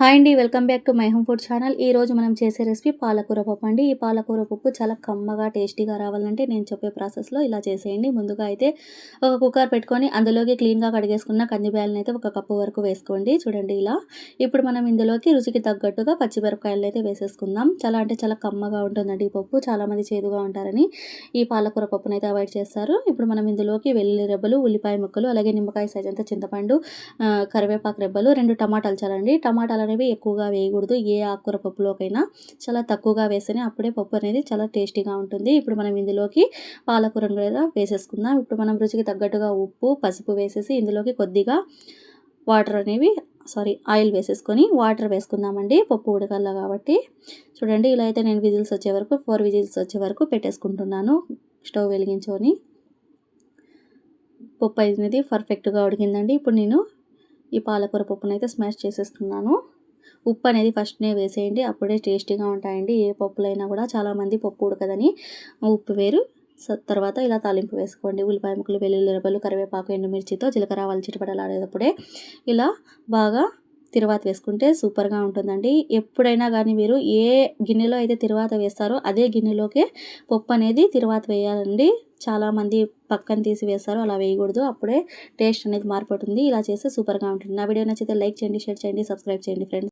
Hi అండి welcome back to my home food channel. ఈ రోజు మనం చేసే రెసిపీ పాలకూర పప్పు అండి. ఈ పాలకూర పప్పు చాలా కమ్మగా టేస్టీగా రావాలంటే నేను చెప్పే ప్రాసెస్లో ఇలా చేసేయండి. ముందుగా అయితే ఒక కుక్కర్ పెట్టుకొని అందులోకి క్లీన్గా కడిగేసుకున్న కందిబ్యాలను అయితే ఒక కప్పు వరకు వేసుకోండి. చూడండి ఇలా. ఇప్పుడు మనం ఇందులోకి రుచికి తగ్గట్టుగా పచ్చిమిరపకాయలు అయితే వేసేసుకుందాం. చాలా అంటే చాలా కమ్మగా ఉంటుందండి ఈ పప్పు. చాలామంది చేదుగా ఉంటారని ఈ పాలకూర పప్పును అయితే అవాయిడ్ చేస్తారు. ఇప్పుడు మనం ఇందులోకి వెల్లుల్లి రెబ్బలు ఉల్లిపాయ ముక్కలు అలాగే నిమ్మకాయ సైజ్ అంతా చింతపండు కరివేపాకు రెబ్బలు రెండు టమాటాలు చాలండి. టమాటాలు అనేవి ఎక్కువగా వేయకూడదు. ఏ ఆకుకూర పప్పులోకైనా చాలా తక్కువగా వేస్తేనే అప్పుడే పప్పు అనేది చాలా టేస్టీగా ఉంటుంది. ఇప్పుడు మనం ఇందులోకి పాలకూరను కూడా వేసేసుకుందాం. ఇప్పుడు మనం రుచికి తగ్గట్టుగా ఉప్పు పసుపు వేసేసి ఇందులోకి కొద్దిగా వాటర్ అనేవి సారీ ఆయిల్ వేసేసుకొని వాటర్ వేసుకుందామండి. పప్పు ఉడకల్లా కాబట్టి. చూడండి ఇలా అయితే నేను విజిల్స్ వచ్చే వరకు ఫోర్ విజిల్స్ వచ్చే వరకు పెట్టేసుకుంటున్నాను. స్టవ్ వెలిగించుకొని. పప్పు అనేది పర్ఫెక్ట్గా ఉడికిందండి. ఇప్పుడు నేను ఈ పాలకూర పప్పునైతే అయితే స్మాష్ చేసేస్తున్నాను. ఉప్పు అనేది ఫస్ట్నే వేసేయండి. అప్పుడే టేస్టీగా ఉంటాయండి. ఏ పప్పులైనా కూడా చాలామంది పప్పు ఉడకదని ఉప్పు వేరు. తర్వాత ఇలా తాలింపు వేసుకోండి. ఉల్లిపాయ ముక్కలు వెల్లుల్లి రెబ్బలు కరివేపాకు ఎండుమిర్చితో జీలకర్ర వాళ్ళు చిటపడలాడేటప్పుడే ఇలా బాగా తిరువాత వేసుకుంటే సూపర్గా ఉంటుందండి. ఎప్పుడైనా కానీ మీరు ఏ గిన్నెలో అయితే తిరువాత వేస్తారో అదే గిన్నెలోకే పప్పు అనేది తిరువాత వేయాలండి. చాలామంది పక్కన తీసి వేస్తారు. అలా వేయకూడదు. అప్పుడే టేస్ట్ అనేది మారిపోతుంది. ఇలా చేస్తే సూపర్గా ఉంటుంది. నా వీడియో నచ్చితే లైక్ చేయండి షేర్ చేయండి సబ్స్క్రైబ్ చేయండి ఫ్రెండ్స్.